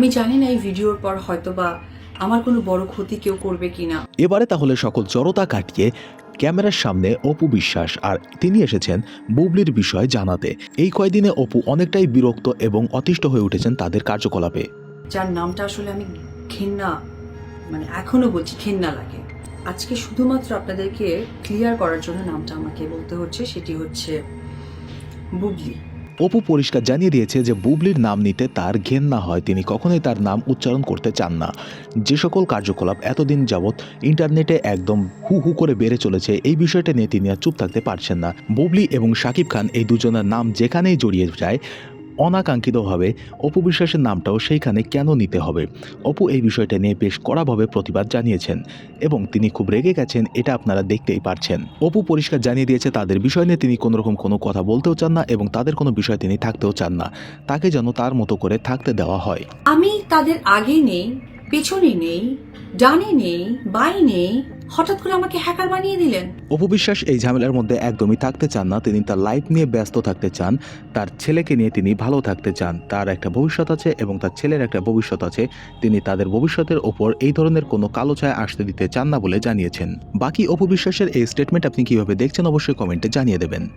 আমি জানি না এই ভিডিওর পর হয়তো বা আমার কোনো বড় ক্ষতি কেউ করবে কিনা। এবারে তাহলে সকল জড়তা কাটিয়ে ক্যামেরার সামনে অপু বিশ্বাস আর তিনি এসেছেন বুবলির বিষয়ে জানাতে। এই কয়দিনে অপু অনেকটাই বিরক্ত এবং অতিষ্ঠ হয়ে উঠেছেন তাদের কার্যকলাপে। যার নামটা আসলে আমি ঘেন্না মানে এখনও বলছি ঘেন্না লাগে। আজকে শুধুমাত্র আপনাদেরকে ক্লিয়ার করার জন্য নামটা আমাকে বলতে হচ্ছে সেটি হচ্ছে বুবলি। অপু পরিষ্কার জানিয়ে দিয়েছে যে বুবলির নাম নিতে তার ঘেন্না হয়। তিনি কখনোই তার নাম উচ্চারণ করতে চান না। যে সকল কার্যকলাপ এতদিন যাবৎ ইন্টারনেটে একদম হু হু করে বেড়ে চলেছে, এই বিষয়টা নিয়ে তিনি আর চুপ থাকতে পারছেন না। বুবলি এবং শাকিব খান এই দুজনের নাম যেখানেই জড়িয়ে যায় অনাকাঙ্ক্ষিতভাবে অপু বিশ্বাসের নামটাও সেইখানে কেন নিতে হবে? অপু এই বিষয়টা নিয়ে বেশ কড়াভাবে প্রতিবাদ জানিয়েছেন এবং তিনি খুব রেগে গেছেন, এটা আপনারা দেখতেই পারছেন। অপু পরিষ্কার জানিয়ে দিয়েছে, তাদের বিষয় নিয়ে তিনি কোনো রকম কোনো কথা বলতেও চান না এবং তাদের কোনো বিষয় তিনি থাকতেও চান না। তাকে যেন তার মতো করে থাকতে দেওয়া হয়। আমি তাদের আগে নেই, পেছনে নেই, ডানে নেই বাই নেই হঠাৎ করে আমাকে হ্যাকার বানিয়ে দিলেন? অপবিশ্বাস এই ঝামেলার মধ্যে একদমই থাকতে চান না। তিনি তার লাইফ নিয়ে ব্যস্ত থাকতে চান। তার ছেলেকে নিয়ে তিনি ভালো থাকতে চান। তার একটা ভবিষ্যৎ আছে এবং তার ছেলের একটা ভবিষ্যৎ আছে। তিনি তাদের ভবিষ্যতের ওপর এই ধরনের কোনো কালো ছায়া আসতে দিতে চান না বলে জানিয়েছেন। বাকি অপবিশ্বাসের এই স্টেটমেন্ট আপনি কীভাবে দেখছেন অবশ্যই কমেন্টে জানিয়ে দেবেন।